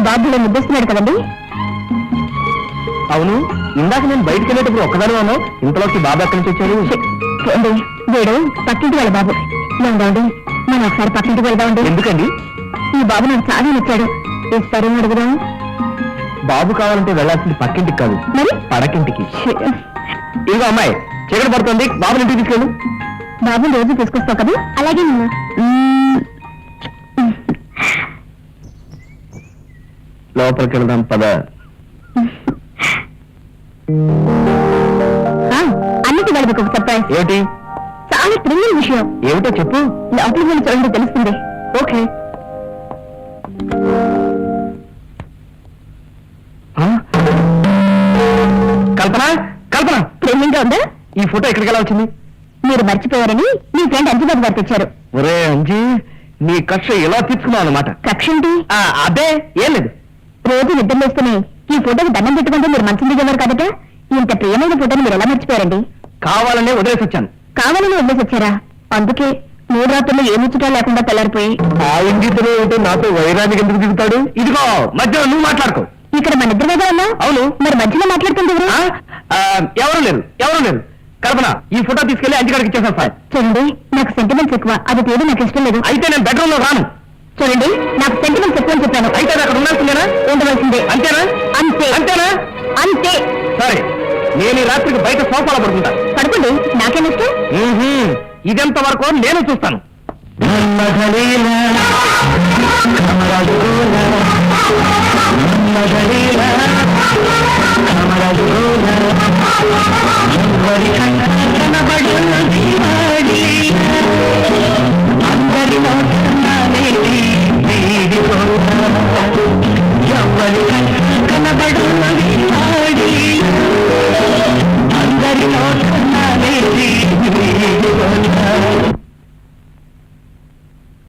భలే ముద్దిస్తున్నాడు కదండి? అవును. ఇందాక నేను బయటికి వెళ్ళేటప్పుడు ఒక్కదాని ఉన్నావు. ఇంతలోకి బాబా ఎక్కడి నుంచి వచ్చాడు? చూడండి వీడు పక్కింటి వాళ్ళ బాబు. ఏమండి మనం ఒకసారి పక్కింటికి వెళ్దామండి ఎందుకండి? ఈ బాబు నాకు చాలా నచ్చాడు. ఇస్తారని అడుగుదాం? బాబు కావాలంటే వెళ్ళాల్సింది పక్కింటికి కాదు మరి? పడకింటికి. ఇదిగో అమ్మాయి చీకటి పడుతుంది. బాబుని ఇంటికి తీసుకెళ్ళు. బాబు రోజు తీసుకొస్తావు కదా? అలాగే లోపలికి వెళ్దాం పద అన్నిటి వాళ్ళకి ఒక సర్ప్రైజ్ ఏమిటి? చాలా థ్రిల్లింగ్ విషయం. ఏమిటో చెప్పు. లోపలికి వెళ్ళి చూడండి తెలుస్తుంది. ఓకే? కల్పన కల్పన. థ్రిల్లింగ్గా ఉందా? ఈ ఫోటో ఎక్కడికి ఎలా వచ్చింది? మీరు మర్చిపోయారని మీ ఫ్రెండ్ అంజుబాబు గారు తెచ్చారు. ఒరే అంజీ నీ కక్ష ఎలా తీర్చుకున్నావు అనమాట కక్ష ఏంటి? అదే ఏం లేదు. రోజు నిద్ర లేస్తూనే ఈ ఫోటోకి దండం పెట్టుకుంటే మీరు మంచం దిగేవారు కదట ఇంత ప్రియమైన ఫోటోని మీరు ఎలా మర్చిపోయారండి? కావాలనే వదిలేసి వచ్చాను కావాలని వదిలేసి వచ్చారా అందుకే మూడు రాత్రులు ఏ ముచ్చటా లేకుండా తెల్లారిపోయి. ఆ ఇంగితనే ఉంటే నాతో వైరానికి ఎందుకు దిగుతాడు? ఇదిగో మధ్యలో నువ్వు మాట్లాడుకో. ఇక్కడ మన ఇద్దరు కదా ఉన్నా? అవును. మరి మధ్యలో మాట్లాడుతుంది ఎవరు? ఎవరు లేరు? ఎవరు లేరు? కల్పన ఈ ఫోటో తీసుకెళ్ళి అంజిగాడికి ఇచ్చేసాను సార్. చూడండి నాకు సెంటిమెంట్స్ ఎక్కువ. అది తీయడం నాకు ఇష్టం లేదు. అయితే నేను బెడ్రూమ్లో రాను. చూడండి నాకు ఎక్కువ అని చెప్పాను. అయితే అక్కడ ఉండాల్సిందేనా? ఉండవలసిందే. అంతేనా? అంతే. అంతేనా? అంతే. సరే నేను ఈ రాత్రికి బయట సోఫాలో పడుకుంటా. పడుకోండి. నాకేం ఇష్టం. ఇదెంత వరకు నేను చూస్తాను.